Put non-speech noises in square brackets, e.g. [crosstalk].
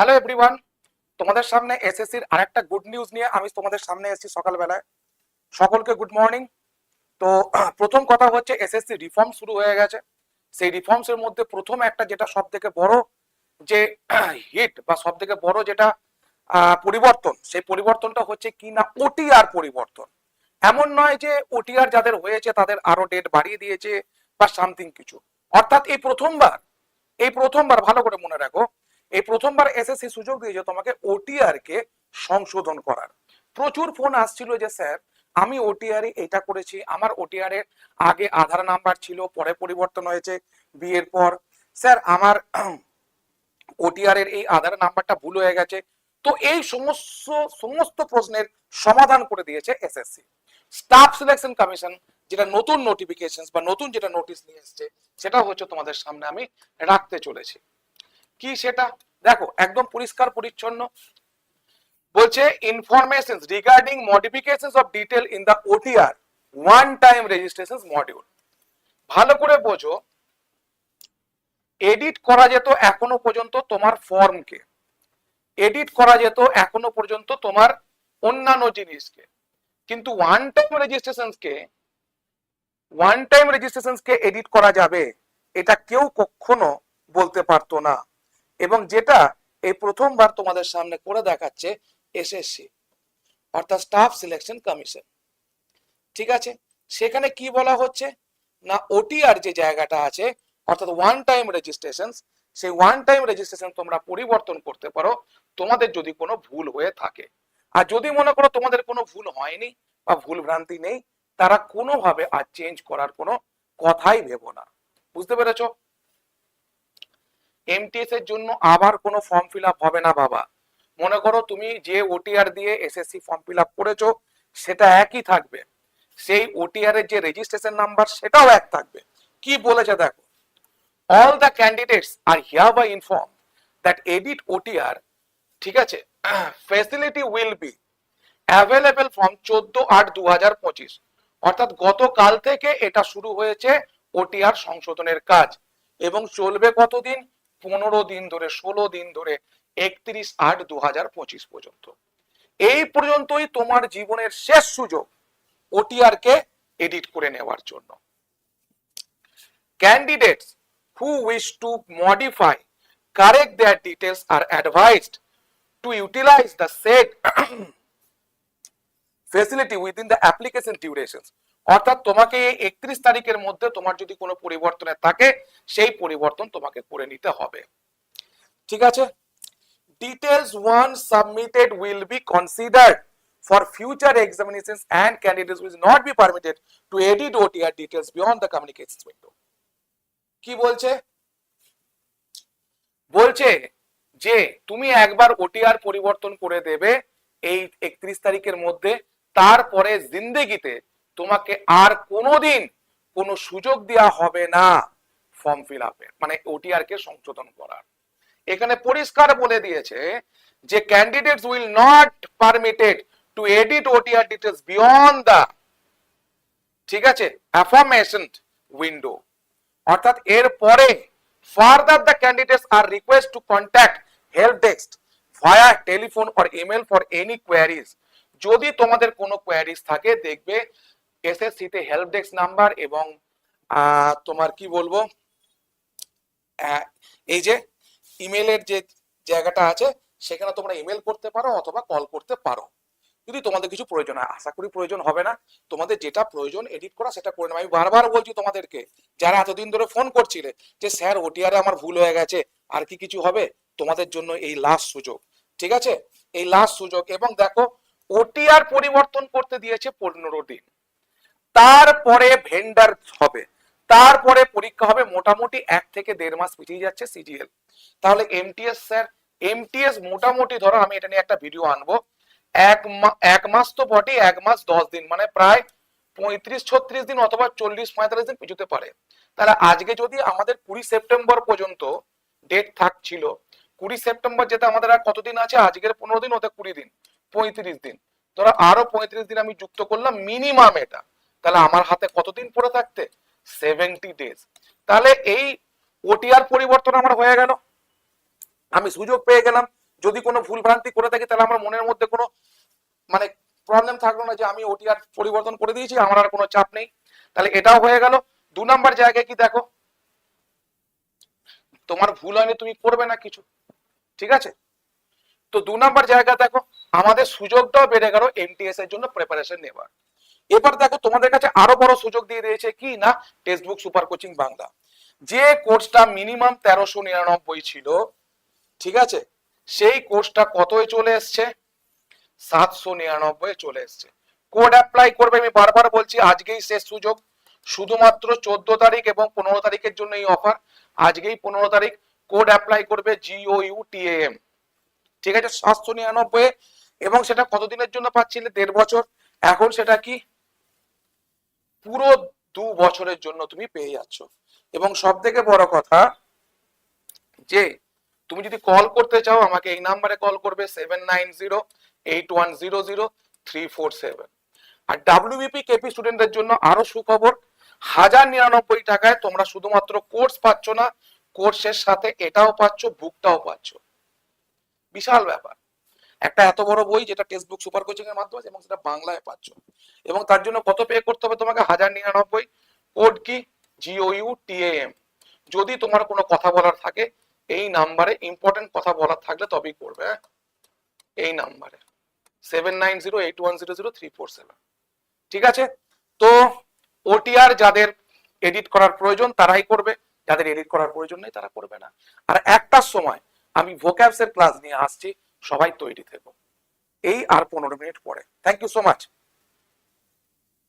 Hello everyone তোমাদের সামনে এসএসসির আরেকটা গুড নিউজ নিয়ে আমি তোমাদের সামনে এসেছি সকালবেলায়। সকলকে গুড মর্নিং তো, প্রথম কথা হচ্ছে এসএসসি রিফর্ম শুরু হয়ে গেছে। সেই রিফর্মস এর মধ্যে প্রথম একটা যেটা সব থেকে বড় যে হিট বা সব থেকে বড় যেটা পরিবর্তন, সেই পরিবর্তনটা হচ্ছে কি না ওটিআর পরিবর্তন। এমন নয় যে ওটিআর যাদের হয়েছে তাদের আরও ডেট বাড়িয়ে দিয়েছে বা সামথিং কিছু। অর্থাৎ এই প্রথমবার এই প্রথমবার ভালো করে মনে রাখো এই প্রথমবার এসএসসি সুযোগ দিয়েছে তোমাকে ওটিআর কে সংশোধন করার। প্রচুর ফোন আসছিল যে, স্যার, আমি ওটিআর এটা করেছি। আমার ওটিআর এর আগে আধার নাম্বার ছিল, পরে পরিবর্তন হয়েছে বিয়ের পর। স্যার, আমার [clears throat] ওটিআর এর এই আধার নাম্বারটা ভুল হয়ে গেছে। তো এই সমস্ত সমস্ত প্রশ্নের সমাধান করে দিয়েছে এসএসসি স্টাফ সিলেকশন কমিশন যেটা নতুন নোটিফিকেশন বা নতুন যেটা নোটিশ নিয়ে এসছে সেটা হচ্ছে তোমাদের সামনে আমি রাখতে চলেছি। কি সেটা? দেখো, একদম পরিষ্কার, পরিচ্ছন্ন। বলছে information regarding modification of detail in the OTR one time registration module ভালো করে বোঝো এডিট করা যেত এখনও পর্যন্ত তোমার ফর্মকে এডিট করা যেত এখনও পর্যন্ত তোমার অন্যান্য জিনিসকে। কিন্তু ওয়ান টাইম রেজিস্ট্রেশনকে ওয়ান টাইম রেজিস্ট্রেশনকে এডিট করা যাবে, এটা কেউ কখনো বলতে পারতো না। এবং যেটা এই প্রথমবার তোমাদের সামনে করে দেখাচ্ছে এসএসসি অর্থাৎ স্টাফ সিলেকশন কমিশন ঠিক আছে? সেখানে কি বলা হচ্ছে? না ওটিআর যে জায়গাটা আছে, অর্থাৎ ওয়ান টাইম রেজিস্ট্রেশন সেই ওয়ান টাইম রেজিস্ট্রেশন তোমরা পরিবর্তন করতে পারো। তোমাদের যদি কোনো ভুল হয়ে থাকে। আর যদি মনে করো তোমাদের কোনো ভুল হয়নি বা ভুল ভ্রান্তি নেই, তারা কোনোভাবে আর চেঞ্জ করার কোনো কথাই ভেবো না। বুঝতে পেরেছ? এমটিএস এর জন্য আবার কোনো ফর্ম ফিল হবে না বাবা। মনে করো তুমি যে ওটিআর দিয়ে এসএসসি ফর্ম ফিল আপ করেছ, সেটা একই থাকবে। সেই ওটিআর এর যে রেজিস্ট্রেশন নাম্বার সেটাও এক থাকবে। কি বলেছে দেখো? All the candidates are hereby inform that edit OTR ঠিক আছে? Facility will be available from চোদ্দ আট দু হাজার পঁচিশ। অর্থাৎ গতকাল থেকে এটা শুরু হয়েছে ওটিআর সংশোধনের কাজ। এবং চলবে কতদিন? পনেরো দিন ধরে, ষোলো দিন ধরে, একত্রিশ আট দু হাজার পঁচিশ পর্যন্ত। এই পর্যন্তই তোমার জীবনের শেষ সুযোগ ওটিআর কে এডিট করে নেওয়ার জন্য। Candidates who wish to modify correct their details are advised to utilize the said [clears throat] facility within the application durations. অর্থাৎ তোমাকে একত্রিশ তারিখের মধ্যে তোমার যদি কোনো পরিবর্তনে থাকে, সেই পরিবর্তন তোমাকে করে নিতে হবে। ঠিক আছে? Details once submitted will be considered for future examinations and candidates will not be permitted to edit OTR details beyond the communication window কি বলছে? বলছে যে, তুমি একবার ওটিআর পরিবর্তন করে দেবে এই একত্রিশ তারিখের মধ্যে, তারপরে জিন্দেগিতে তোমাকে আর কোনোদিন কোনো সুযোগ দেওয়া হবে না ফর্ম ফিল আপের মানে ওটিআর কে সংশোধন করার। এখানে পরিষ্কার বলে দিয়েছে যে candidates will not permitted to edit OTR details beyond the ঠিক আছে অ্যাফার্মেশন উইন্ডো অর্থাৎ এর পরে further the candidates are request to contact help desk via telephone or email for any queries যদি তোমাদের কোনো কোয়ারিজ থাকে, দেখবে এসএসসি তে হেল্প ডেস্ক নাম্বার এবং তোমার কি বলব এই যে ইমেলের যে জায়গাটা আছে, সেখানে তোমরা ইমেল করতে পারো অথবা কল করতে পারো। যদি তোমাদের কিছু প্রয়োজন হয়, আশা করি প্রয়োজন হবে না। তোমাদের যেটা প্রয়োজন এডিট করা, সেটা করে নেবে আমি বারবার বলছি তোমাদেরকে, যারা এতদিন ধরে ফোন করছিলে যে, স্যার ওটিআরে আমার ভুল হয়ে গেছে, আর কি কিছু হবে? তোমাদের জন্য এই লাস্ট সুযোগ। ঠিক আছে? এই লাস্ট সুযোগ। এবং দেখো ওটিআর পরিবর্তন করতে দিয়েছে পনেরো দিন। তারপরে ভেন্ডার হবে। তারপরে পরীক্ষা হবে মোটামুটি এক থেকে দেড় মাস পিছিয়ে যাচ্ছে সিজিএল তাহলে এমটিএস স্যার এমটিএস মোটামুটি ধরো আমি এটা নিয়ে একটা ভিডিও আনব। এক এক মাস তো বটে এক মাস দশ দিন মানে প্রায় পঁয়ত্রিশ ছত্রিশ দিন অথবা চল্লিশ পঁয়তাল্লিশ দিন পিছুতে পারে। তাহলে আজকে যদি আমাদের কুড়ি সেপ্টেম্বর পর্যন্ত ডেট থাকছিল, কুড়ি সেপ্টেম্বর যেটা আমাদের আর কতদিন আছে? আজকের পনেরো দিন, ওতে কুড়ি দিন, পঁয়ত্রিশ দিন। ধরো আরও পঁয়ত্রিশ দিন আমি যুক্ত করলাম মিনিমাম এটা। তাহলে আমার হাতে কতদিন পড়ে থাকতে? সেভেন্টি ডেজ তাহলে এই ওটিআর পরিবর্তন আমার হয়ে গেল। আমি সুযোগ পেয়ে গেলাম। যদি কোনো ভুল ভ্রান্তি করে থাকি, তাহলে আমার মনের মধ্যে কোনো মানে প্রবলেম থাকল না যে আমি ওটিআর পরিবর্তন করে দিয়েছি, আমার আর কোনো চাপ নেই। তাহলে এটাও হয়ে গেল। দু নাম্বার জায়গায় কি দেখো? তোমার ভুল হয়নি, তুমি করবে না কিছু। ঠিক আছে? তো দু নাম্বার জায়গা দেখো, আমাদের সুযোগটাও বেড়ে গেল এমটিএস এর জন্য প্রিপারেশন নেবার এবার দেখো তোমাদের কাছে আরও বড় সুযোগ দিয়ে দিয়েছে কি না? Text book super coaching Bangla যে কোর্সটা মিনিমাম তেরোশো নিরানব্বই ছিল, ঠিক আছে? সেই কোর্সটা কতই চলে এসছে? সাতশো নিরানব্বই চলে এসছে। কোড অ্যাপ্লাই করবে আমি বারবার বলছি, আজকেই শেষ সুযোগ। শুধুমাত্র চোদ্দ তারিখ এবং পনেরো তারিখের জন্য এই অফার আজকেই পনেরো তারিখ। কোড অ্যাপ্লাই করবে জিও ইউ টিএম ঠিক আছে? সাতশো নিরানব্বই এবং সেটা কতদিনের জন্য পাচ্ছিলে? দেড় বছর। এখন সেটা কি? পুরো দু বছরের জন্য তুমি পেয়ে যাচ্ছ। এবং সব থেকে বড় কথা যে, তুমি যদি কল করতে চাও, আমাকে এই নাম্বারে কল করবে seven nine zero eight one zero zero three four seven আর ডাব্লিউবিপি কেপি স্টুডেন্টদের জন্য আরও সুখবর, হাজার নিরানব্বই টাকায় তোমরা শুধুমাত্র কোর্স পাচ্ছ না কোর্সের সাথে এটাও পাচ্ছ বুকটাও পাচ্ছ। বিশাল ব্যাপার। একটা এত বড় বই যেটা টেক্সট বুক সুপার কোচিং এর মাধ্যমে এবং সেটা বাংলায় পাচ্ছ। এবং তার জন্য কত পে করতে হবে তোমাকে? হাজার নিরানব্বই। কোড কি? জিও ইউ টিএএম যদি তোমার কোনো কথা বলার থাকে, এই নাম্বারে ইম্পর্টেন্ট কথা বলার থাকলে তবেই করবে হ্যাঁ? এই নাম্বারে। Seven nine zero eight one zero zero three four seven ঠিক আছে? তো ওটিআর যাদের এডিট করার প্রয়োজন, তারাই করবে। যাদের এডিট করার প্রয়োজন নেই, তারা করবে না। আর একটার সময়, আমি ভোক্যাবস এর ক্লাস নিয়ে আসছি। সবাই তৈরি থেকো। এই আর পনেরো মিনিট পরে। Thank you so much